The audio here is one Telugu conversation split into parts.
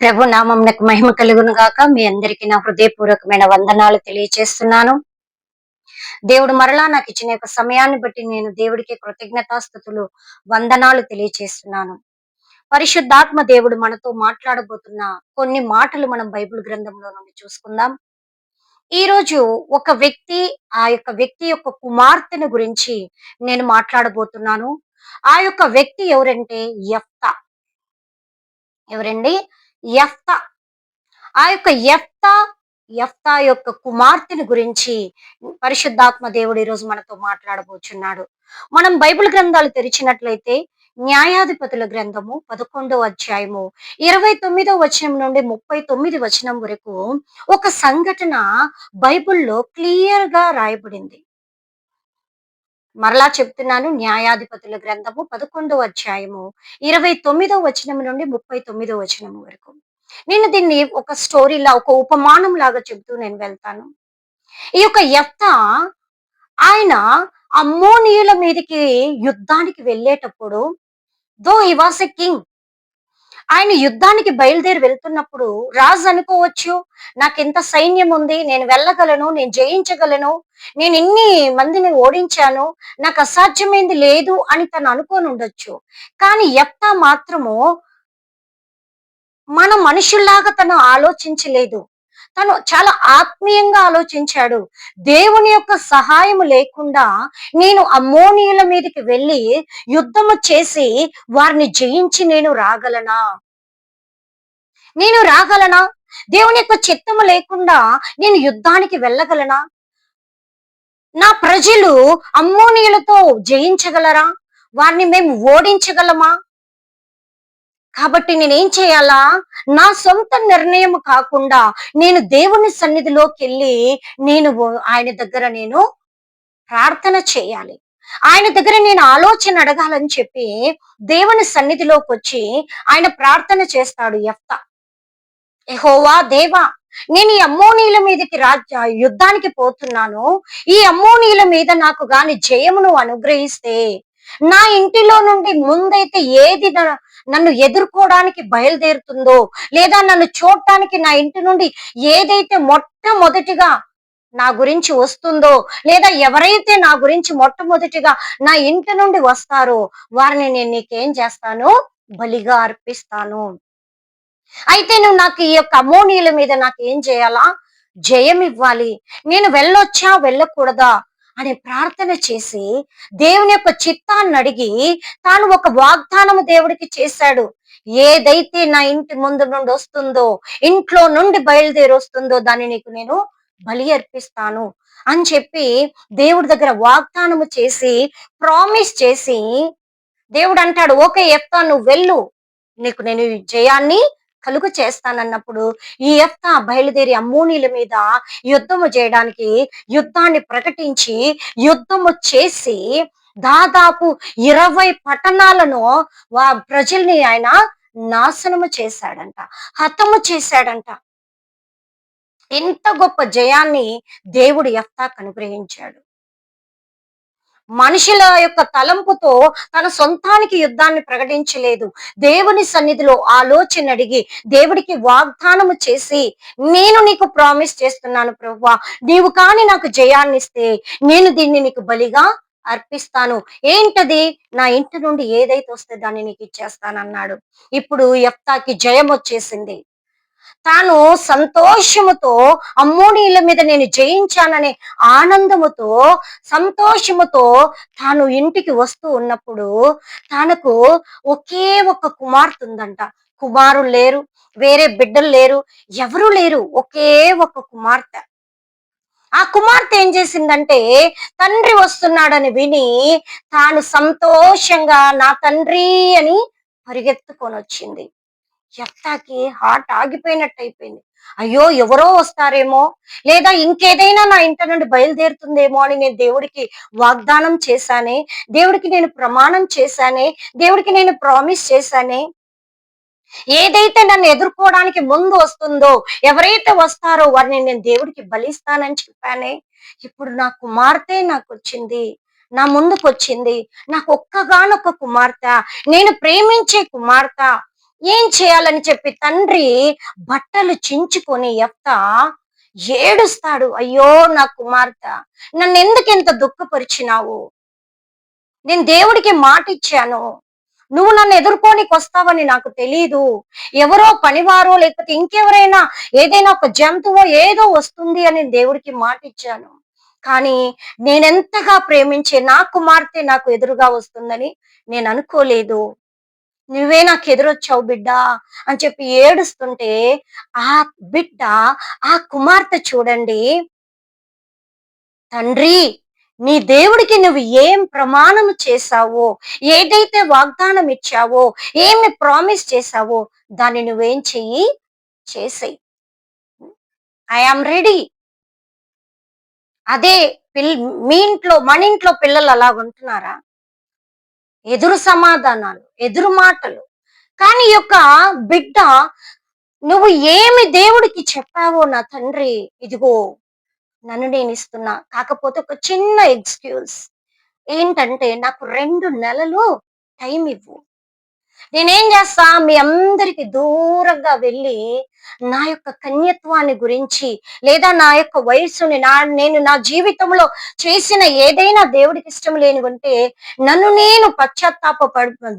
ప్రభు నామంనకు మహిమ కలుగును గాక. మీ అందరికీ నా హృదయపూర్వకమైన వందనాలు తెలియజేస్తున్నాను దేవుడు మరలా నాకు ఇచ్చిన యొక్క సమయాన్ని బట్టి నేను దేవుడికి కృతజ్ఞతాస్థుతులు వందనాలు తెలియజేస్తున్నాను పరిశుద్ధాత్మ దేవుడు మనతో మాట్లాడబోతున్న కొన్ని మాటలు మనం బైబిల్ గ్రంథంలో నుండి చూసుకుందాం. ఈ రోజు ఒక వ్యక్తి ఆ యొక్క వ్యక్తి యొక్క కుమార్తెను గురించి నేను మాట్లాడబోతున్నాను. ఆ యొక్క వ్యక్తి ఎవరంటే యఫ్తా. ఎవరండి? ఎఫ్తా ఆ యొక్క ఎఫ్తా ఎఫ్తా యొక్క కుమార్తెను గురించి పరిశుద్ధాత్మ దేవుడు ఈరోజు మనతో మాట్లాడబోచున్నాడు. మనం బైబిల్ గ్రంథాలు తెరిచినట్లయితే న్యాయాధిపతుల గ్రంథము పదకొండవ అధ్యాయము ఇరవై తొమ్మిదో వచనం నుండి ముప్పై తొమ్మిది వచనం వరకు ఒక సంఘటన బైబిల్లో క్లియర్గా రాయబడింది. మరలా చెప్తున్నాను న్యాయాధిపతుల గ్రంథము పదకొండవ అధ్యాయము ఇరవై తొమ్మిదవ వచనం నుండి ముప్పై తొమ్మిదవ వచనం వరకు. నేను దీన్ని ఒక స్టోరీలా ఒక ఉపమానం లాగా చెబుతూ నేను వెళ్తాను. ఈ యొక్క యఫ్త ఆయన అమ్మోనియుల మీదకి యుద్ధానికి వెళ్ళేటప్పుడు దో ఈ వాస్ ఎ కింగ్ ఆయన యుద్ధానికి బయలుదేరి వెళ్తున్నప్పుడు రాజు అనుకోవచ్చు నాకు ఎంత సైన్యం ఉంది నేను వెళ్ళగలను నేను జయించగలను నేను ఎన్ని మందిని ఓడించాను? నాకు అసాధ్యమైంది లేదు అని తను అనుకోని ఉండొచ్చు. కానీ ఎప్త మాత్రము మన మనుషుల్లాగా తను ఆలోచించలేదు. తను చాలా ఆత్మీయంగా ఆలోచించాడు. దేవుని యొక్క సహాయం లేకుండా నేను అమ్మోనీయుల మీదకి వెళ్ళి యుద్ధము చేసి వారిని జయించి నేను రాగలనా? నేను రాగలనా? దేవుని యొక్క చిత్తము లేకుండా నేను యుద్ధానికి వెళ్ళగలనా? నా ప్రజలు అమ్మోనియులతో జయించగలరా? వారిని మేము ఓడించగలమా? కాబట్టి నేనేం చేయాలా? నా సొంత నిర్ణయం కాకుండా నేను దేవుని సన్నిధిలోకి వెళ్ళి నేను ఆయన దగ్గర నేను ప్రార్థన చేయాలి. ఆయన దగ్గర నేను ఆలోచన అడగాలని చెప్పి దేవుని సన్నిధిలోకి వచ్చి ఆయన ప్రార్థన చేస్తాడు ఎఫ్త ఎహోవా దేవా నేను ఈ అమ్మోనీల మీదకి రాజ్య యుద్ధానికి పోతున్నాను. ఈ అమ్మోనీల మీద నాకు గాని జయమును అనుగ్రహిస్తే నా ఇంటిలో నుండి ముందైతే ఏది నన్ను ఎదుర్కోవడానికి బయలుదేరుతుందో లేదా నన్ను చూడటానికి నా ఇంటి నుండి ఏదైతే మొట్టమొదటిగా నా గురించి వస్తుందో లేదా ఎవరైతే నా గురించి మొట్టమొదటిగా నా ఇంటి నుండి వస్తారో వారిని నేను నీకేం చేస్తాను? బలిగా అర్పిస్తాను. అయితే నువ్వు నాకు ఈ యొక్క అమోనీల మీద నాకు ఏం చేయాలా? జయం ఇవ్వాలి. నేను వెళ్ళొచ్చా? వెళ్ళకూడదా? అని ప్రార్థన చేసి దేవుని యొక్క చిత్తాన్ని అడిగి తాను ఒక వాగ్దానము దేవుడికి చేశాడు. ఏదైతే నా ఇంటి ముందు నుండి వస్తుందో ఇంట్లో నుండి బయలుదేరి వస్తుందో దాన్ని నీకు నేను బలి అర్పిస్తాను అని చెప్పి దేవుడి దగ్గర వాగ్దానము చేసి ప్రామిస్ చేసి దేవుడు అంటాడు ఓకే చెప్తా నువ్వు వెళ్ళు. నీకు నేను జయాన్ని కలుగు చేస్తానన్నప్పుడు ఈ యొక్క బయలుదేరి అమ్మోనీల మీద యుద్ధము చేయడానికి యుద్ధాన్ని ప్రకటించి యుద్ధము చేసి దాదాపు ఇరవై పట్టణాలను వా ప్రజల్ని ఆయన నాశనము చేశాడంట హతము చేశాడంట. ఎంత గొప్ప జయాన్ని దేవుడు ఎఫ్తాకు అనుగ్రహించాడు. మనుషుల యొక్క తలంపుతో తన సొంతానికి యుద్ధాన్ని ప్రకటించలేదు. దేవుని సన్నిధిలో ఆలోచన అడిగి దేవుడికి వాగ్దానము చేసి నేను నీకు ప్రామిస్ చేస్తున్నాను ప్రవ్వా నీవు కాని నాకు జయాన్ని ఇస్తే నేను దీన్ని నీకు బలిగా అర్పిస్తాను. ఏంటది? నా ఇంటి నుండి ఏదైతే వస్తే దాన్ని నీకు ఇచ్చేస్తానన్నాడు. ఇప్పుడు ఎఫ్తాకి జయం వచ్చేసింది తాను సంతోషముతో అమ్మోనీల మీద నేను జయించాననే ఆనందముతో సంతోషముతో తాను ఇంటికి వస్తూ ఉన్నప్పుడు తనకు ఒకే ఒక కుమార్తె ఉందంట కుమారులు లేరు వేరే బిడ్డలు లేరు ఎవరు లేరు ఒకే ఒక కుమార్తె. ఆ కుమార్తె ఏం చేసిందంటే తండ్రి వస్తున్నాడని విని తాను సంతోషంగా నా తండ్రి అని పరిగెత్తుకొని వచ్చింది ఎత్తాకి హార్ట్ ఆగిపోయినట్టు అయిపోయింది. అయ్యో ఎవరో వస్తారేమో? లేదా ఇంకేదైనా నా ఇంట నుండి బయలుదేరుతుందేమో అని నేను దేవుడికి వాగ్దానం చేశానే? దేవుడికి నేను ప్రమాణం చేశానే? దేవుడికి నేను ప్రామిస్ చేశానే? ఏదైతే నన్ను ఎదుర్కోవడానికి ముందు వస్తుందో ఎవరైతే వస్తారో వారిని నేను దేవుడికి బలిస్తానని చెప్పానే? ఇప్పుడు నా కుమార్తె నాకు వచ్చింది నా ముందుకు వచ్చింది నాకు ఒక్కగానొక్క కుమార్తె. నేను ప్రేమించే కుమార్తె. ఏం చేయాలని చెప్పి తండ్రి బట్టలు చించుకొని ఎఫ్త ఏడుస్తాడు. అయ్యో నా కుమార్తె నన్ను ఎందుకు ఇంత దుఃఖపరిచినావు? నేను దేవుడికి మాట ఇచ్చాను. నువ్వు నన్ను ఎదుర్కోనికి వస్తావని నాకు తెలియదు ఎవరో పనివారో లేకపోతే ఇంకెవరైనా ఏదైనా ఒక జంతువో ఏదో వస్తుంది అని దేవుడికి మాట ఇచ్చాను. కానీ నేనెంతగా ప్రేమించే నా కుమార్తె నాకు ఎదురుగా వస్తుందని నేను అనుకోలేదు. నువ్వే నాకు ఎదురొచ్చావు బిడ్డ అని చెప్పి ఏడుస్తుంటే ఆ బిడ్డ ఆ కుమార్తె చూడండి. తండ్రి నీ దేవుడికి నువ్వు ఏం ప్రమాణం చేశావో ఏదైతే వాగ్దానం ఇచ్చావో ఏమి ప్రామిస్ చేశావో దాన్ని నువ్వేం చెయ్యి? చేసేయి. I am ready. అదే పిల్ మీ ఇంట్లో మన ఇంట్లో పిల్లలు అలా ఉంటున్నారా ఎదురు సమాధానాలు ఎదురు మాటలు. కానీ యొక్క బిడ్డ నువ్వు ఏమి దేవుడికి చెప్పావో నా తండ్రి ఇదిగో నన్ను నేను ఇస్తున్నా. కాకపోతే ఒక చిన్న ఎక్స్క్యూజ్. ఏంటంటే నాకు రెండు నెలలు టైం ఇవ్వు. నేనేం చేస్తా? మీ అందరికి దూరంగా వెళ్ళి నా యొక్క కన్యత్వాన్ని గురించి లేదా నా యొక్క వయస్సుని నా నేను నా జీవితంలో చేసిన ఏదైనా దేవుడికి ఇష్టం లేని ఉంటే నన్ను నేను పశ్చాత్తాప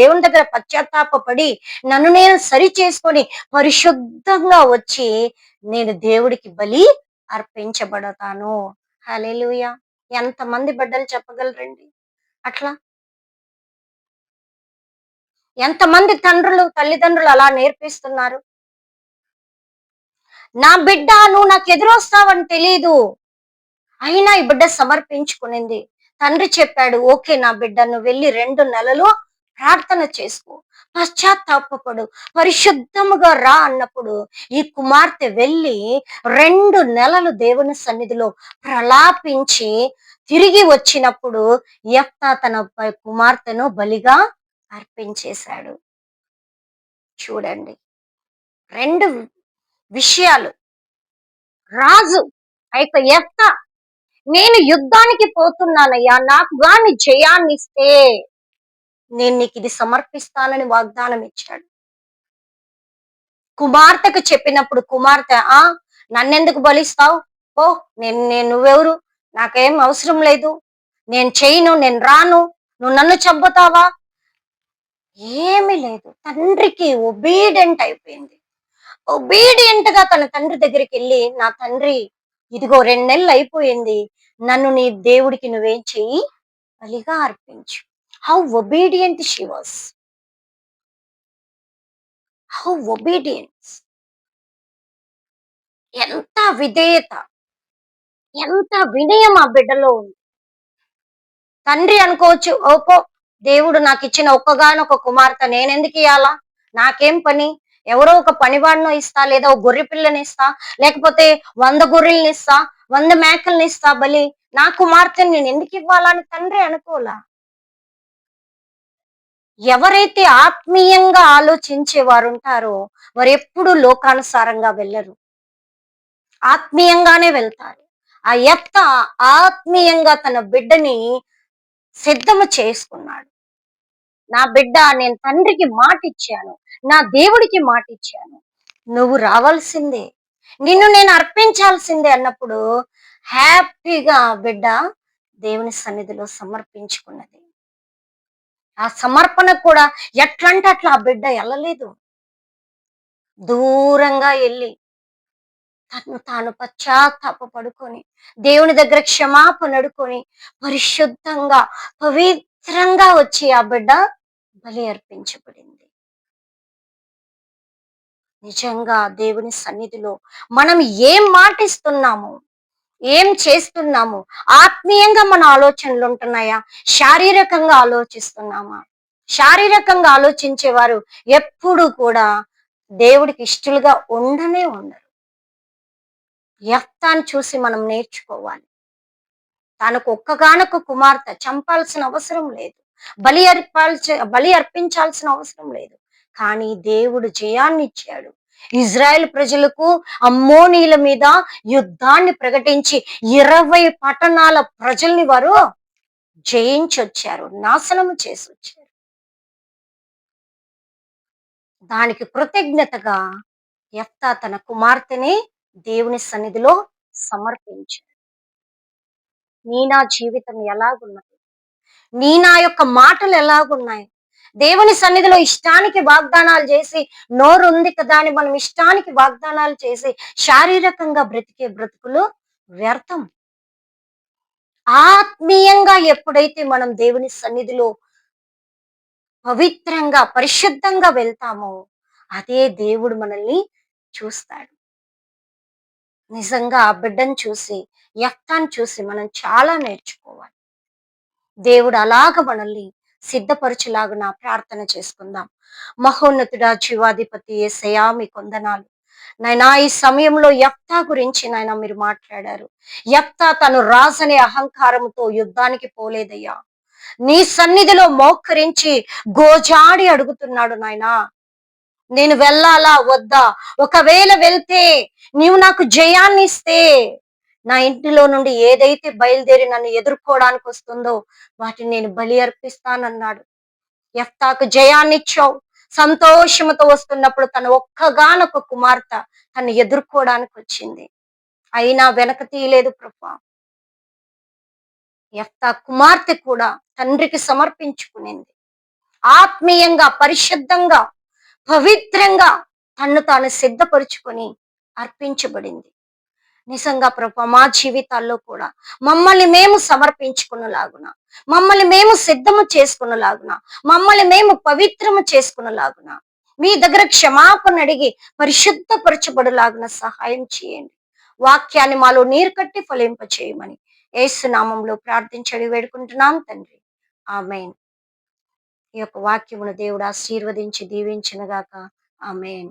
దేవుని దగ్గర పశ్చాత్తాపడి నన్ను నేను సరి చేసుకొని పరిశుద్ధంగా వచ్చి నేను దేవుడికి బలి అర్పించబడతాను. హలేలుయ ఎంతమంది బిడ్డలు చెప్పగలరండి? అట్లా ఎంతమంది తండ్రులు తల్లిదండ్రులు అలా నేర్పిస్తున్నారు? నా బిడ్డ నువ్వు నాకు ఎదురొస్తావని తెలీదు. అయినా ఈ బిడ్డ సమర్పించుకునింది. తండ్రి చెప్పాడు ఓకే నా బిడ్డ నువ్వు వెళ్ళి రెండు నెలలు ప్రార్థన చేసుకో. పశ్చాత్తాపడు పరిశుద్ధముగా రా అన్నప్పుడు ఈ కుమార్తె వెళ్ళి రెండు నెలలు దేవుని సన్నిధిలో ప్రలాపించి తిరిగి వచ్చినప్పుడు ఎఫ్తా తన కుమార్తెను బలిగా అర్పించేశాడు. చూడండి. రెండు విషయాలు. రాజు అయితే ఎత్త. నేను యుద్ధానికి పోతున్నానయ్యా. నాకు గాని జయాన్ని ఇస్తే నేను నీకు ఇది సమర్పిస్తానని వాగ్దానం ఇచ్చాడు కుమార్తెకు చెప్పినప్పుడు కుమార్తె ఆ నన్నెందుకు బలిస్తావు? ఓ నేను నేను నువ్వెవరు? నాకేం అవసరం లేదు. నేను చేయను నేను రాను. నువ్వు నన్ను చంపుతావా? ఏమీ లేదు. తండ్రికి ఒబీడియంట్ అయిపోయింది. ఒబీడియంట్గా తన తండ్రి దగ్గరికి వెళ్ళి నా తండ్రి ఇదిగో రెండు నెలలు అయిపోయింది. నన్ను నీ దేవుడికి నువ్వేం చెయ్యి? బలిగా అర్పించు. How obedient she was how obedience ఎంత విధేయత. ఎంత వినయం ఆ బిడ్డలో ఉంది. తండ్రి అనుకోవచ్చు ఓపో దేవుడు నాకు ఇచ్చిన ఒక్కగానొక కుమార్తె. నేనెందుకు ఇవ్వాలా నాకేం పని? ఎవరో ఒక పనివాడిను ఇస్తా లేదా ఒక గొర్రె పిల్లని ఇస్తా లేకపోతే వంద గొర్రెల్ని ఇస్తా వంద మేకల్ని ఇస్తా బలి నా కుమార్తెని నేను ఎందుకు ఇవ్వాలని తండ్రి అనుకోలా? ఎవరైతే ఆత్మీయంగా ఆలోచించే వారు ఉంటారో వారు ఎప్పుడు లోకానుసారంగా వెళ్ళరు. ఆత్మీయంగానే వెళ్తారు. ఆ ఎత్త ఆత్మీయంగా తన బిడ్డని సిద్ధము చేసుకున్నాడు. నా బిడ్డ నేను తండ్రికి మాట ఇచ్చాను నా దేవుడికి మాట ఇచ్చాను నువ్వు రావాల్సిందే. నిన్ను నేను అర్పించాల్సిందే అన్నప్పుడు హ్యాపీగా బిడ్డ దేవుని సన్నిధిలో సమర్పించుకున్నది. ఆ సమర్పణ కూడా ఎట్లంటే అట్లా ఆ బిడ్డ వెళ్ళలేదు దూరంగా వెళ్ళి తను తాను పశ్చాత్తాప పడుకొని దేవుని దగ్గర క్షమాపణ అడుకొని పరిశుద్ధంగా పవిత్రంగా వచ్చి ఆ బిడ్డ బలి అర్పించబడింది. నిజంగా దేవుని సన్నిధిలో మనం ఏం మాటిస్తున్నాము? ఏం చేస్తున్నాము? ఆత్మీయంగా మన ఆలోచనలు ఉంటున్నాయా? శారీరకంగా ఆలోచిస్తున్నామా? శారీరకంగా ఆలోచించేవారు ఎప్పుడు కూడా దేవుడికి ఇష్టలుగా ఉండనే ఉండరు. ఎఫ్తాన్ని చూసి మనం నేర్చుకోవాలి. తనకు ఒక్కగానొక్క కుమార్తె చంపాల్సిన అవసరం లేదు. బలి అర్పాల్చ బలి అర్పించాల్సిన అవసరం లేదు. కానీ దేవుడు జయాన్ని ఇచ్చాడు ఇజ్రాయెల్ ప్రజలకు అమ్మోనీల మీద యుద్ధాన్ని ప్రకటించి ఇరవై పట్టణాల ప్రజల్ని వారు జయించొచ్చారు నాశనం చేసి వచ్చారు దానికి కృతజ్ఞతగా ఎఫ్తా తన కుమార్తెని దేవుని సన్నిధిలో సమర్పించాడు. నీ నా జీవితం ఎలాగున్నది? నీ నా యొక్క మాటలు ఎలాగున్నాయి? దేవుని సన్నిధిలో ఇష్టానికి వాగ్దానాలు చేసి నోరు ఉంది కదా అని మనం ఇష్టానికి వాగ్దానాలు చేసి శారీరకంగా బ్రతికే బ్రతుకులు వ్యర్థం. ఆత్మీయంగా ఎప్పుడైతే మనం దేవుని సన్నిధిలో పవిత్రంగా పరిశుద్ధంగా వెళ్తామో అదే దేవుడు మనల్ని చూస్తాడు. నిజంగా ఆ బిడ్డను చూసి యక్తాన్ని చూసి మనం చాలా నేర్చుకోవాలి. దేవుడు అలాగ మనల్ని సిద్ధపరచులాగున ప్రార్థన చేసుకుందాం. మహోన్నతుడా జీవాధిపతి ఏసయా మీ కొందనాలు. నాయనా ఈ సమయంలో యప్తా గురించి నాయన మీరు మాట్లాడారు. యప్తా తను రాజనే అహంకారంతో యుద్ధానికి పోలేదయ్యా. నీ సన్నిధిలో మోకరించి గోజాడి అడుగుతున్నాడు నాయనా నేను వెళ్ళాలా? వద్దా? ఒకవేళ వెళ్తే నీవు నాకు జయాన్ని ఇస్తే నా ఇంటిలో నుండి ఏదైతే బయలుదేరి నన్ను ఎదుర్కోవడానికి వస్తుందో వాటిని నేను బలి అర్పిస్తానన్నాడు. ఎఫ్తాకు జయాన్ని సంతోషంతో వస్తున్నప్పుడు తన ఒక్కగానొక్క కుమార్తె తను ఎదుర్కోవడానికి వచ్చింది. అయినా వెనక తీయలేదు ప్రభా. ఎఫ్తా కుమార్తె కూడా తండ్రికి సమర్పించుకునింది. ఆత్మీయంగా పరిశుద్ధంగా పవిత్రంగా తన్ను తాను సిద్ధపరుచుకొని అర్పించబడింది. నిజంగా ప్రభా మా జీవితాల్లో కూడా మమ్మల్ని మేము సమర్పించుకున్నలాగున మమ్మల్ని మేము సిద్ధము చేసుకున్నలాగున మమ్మల్ని మేము పవిత్రము చేసుకున్నలాగున మీ దగ్గర క్షమాపణ అడిగి పరిశుద్ధపరచబడులాగున సహాయం చేయండి. వాక్యాన్ని మాలో నీరు కట్టి ఫలింప చేయమని ఏసునామంలో ప్రార్థించడి వేడుకుంటున్నాం తండ్రి. ఆమెన్. ఈ యొక్క వాక్యమును దేవుడు ఆశీర్వదించి దీవించినగాక. ఆమెన్.